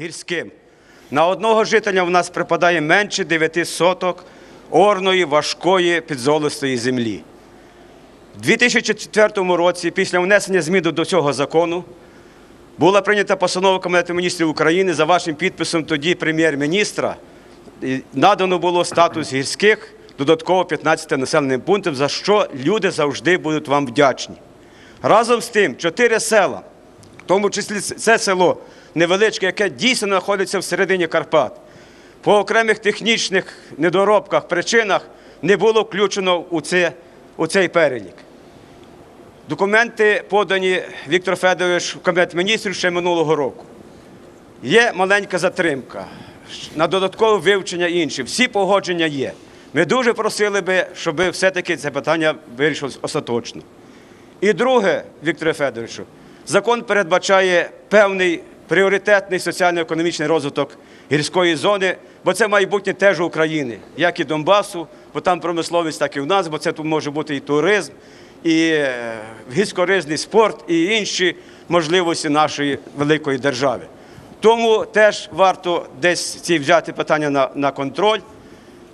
гірським. На одного жителя в нас припадає менше 9 соток орної, важкої, підзолистої землі. У 2004 році, після внесення змін до цього закону, була прийнята постанова Кабінету міністрів України за вашим підписом тоді прем'єр-міністра. Надано було статус гірських додатково 15 населеним пунктів, за що люди завжди будуть вам вдячні. Разом з тим, чотири села, в тому числі це село невеличке, яке дійсно знаходиться всередині Карпат, по окремих технічних недоробках, причинах не було включено у, це, у цей перелік. Документи подані Віктор Федорович в Кабінет міністрів ще минулого року. Є маленька затримка на додаткове вивчення інші. Всі погодження є. Ми дуже просили би, щоб все-таки це питання вирішилось остаточно. І друге, Вікторе Федоровичу, закон передбачає певний пріоритетний соціально-економічний розвиток гірської зони, бо це майбутнє теж України, як і Донбасу, бо там промисловість, так і в нас, бо це тут може бути і туризм, і е, гірськоризний спорт, і інші можливості нашої великої держави. Тому теж варто десь ці взяти питання на, на контроль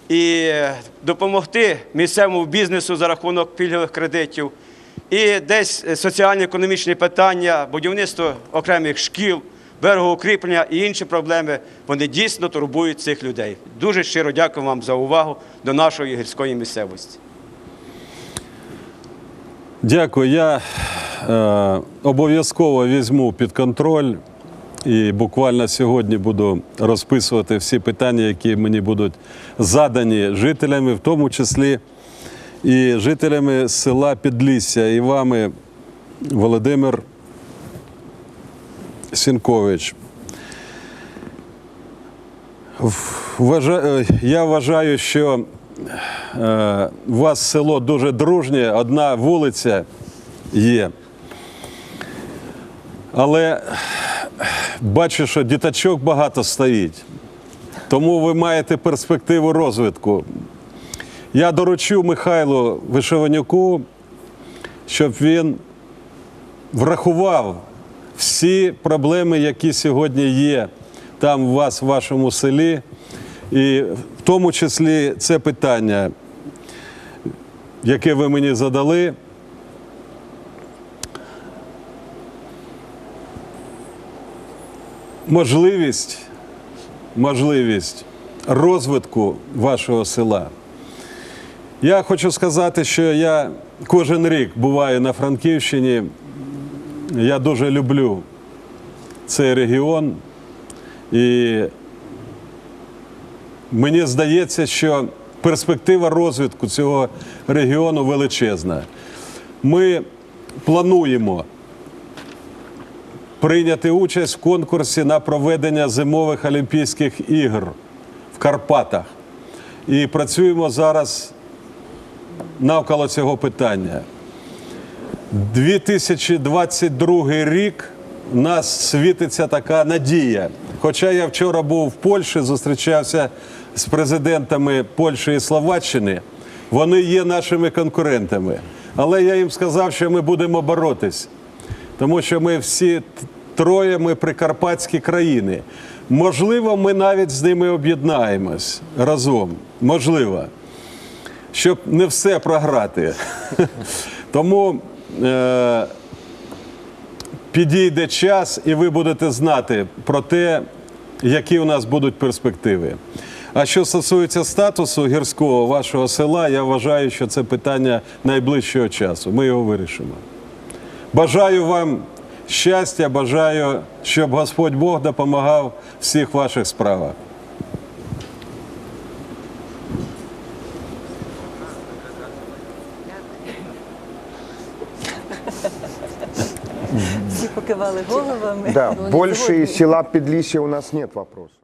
і е, допомогти місцевому бізнесу за рахунок пільгових кредитів, і десь е, соціально-економічні питання, будівництво окремих шкіл, берегоукріплення і інші проблеми, вони дійсно турбують цих людей. Дуже щиро дякую вам за увагу до нашої гірської місцевості. Дякую. Я е, обов'язково візьму під контроль і буквально сьогодні буду розписувати всі питання, які мені будуть задані жителями, в тому числі і жителями села Підлісся, і вами, Володимир Сінкович. Е, Я вважаю, що е, у вас село дуже дружнє, одна вулиця є. Але бачу, що діточок багато стоїть. Тому ви маєте перспективу розвитку. Я доручу Михайлу Вишиванюку, щоб він врахував всі проблеми, які сьогодні є там у вас, в вашому селі. І в тому числі це питання, яке ви мені задали. Можливість, можливість розвитку вашого села. Я хочу сказати, що я кожен рік буваю на Франківщині. Я дуже люблю цей регіон. І мені здається, що перспектива розвитку цього регіону величезна. Ми плануємо прийняти участь в конкурсі на проведення зимових Олімпійських ігор в Карпатах. І працюємо зараз навколо цього питання. 2022 рік нас світиться така надія. Хоча я вчора був в Польщі, зустрічався з президентами Польщі і Словаччини, вони є нашими конкурентами. Але я їм сказав, що ми будемо боротись, тому що ми всі троє ми прикарпатські країни. Можливо, ми навіть з ними об'єднаємось разом. Можливо щоб не все програти. Тому е, підійде час, і ви будете знати про те, які у нас будуть перспективи. А що стосується статусу гірського вашого села, я вважаю, що це питання найближчого часу. Ми його вирішимо. Бажаю вам щастя, бажаю, щоб Господь Бог допомагав всіх ваших справах. Всі покивали головами. Да, больше села Педлища у нас нет вопросов.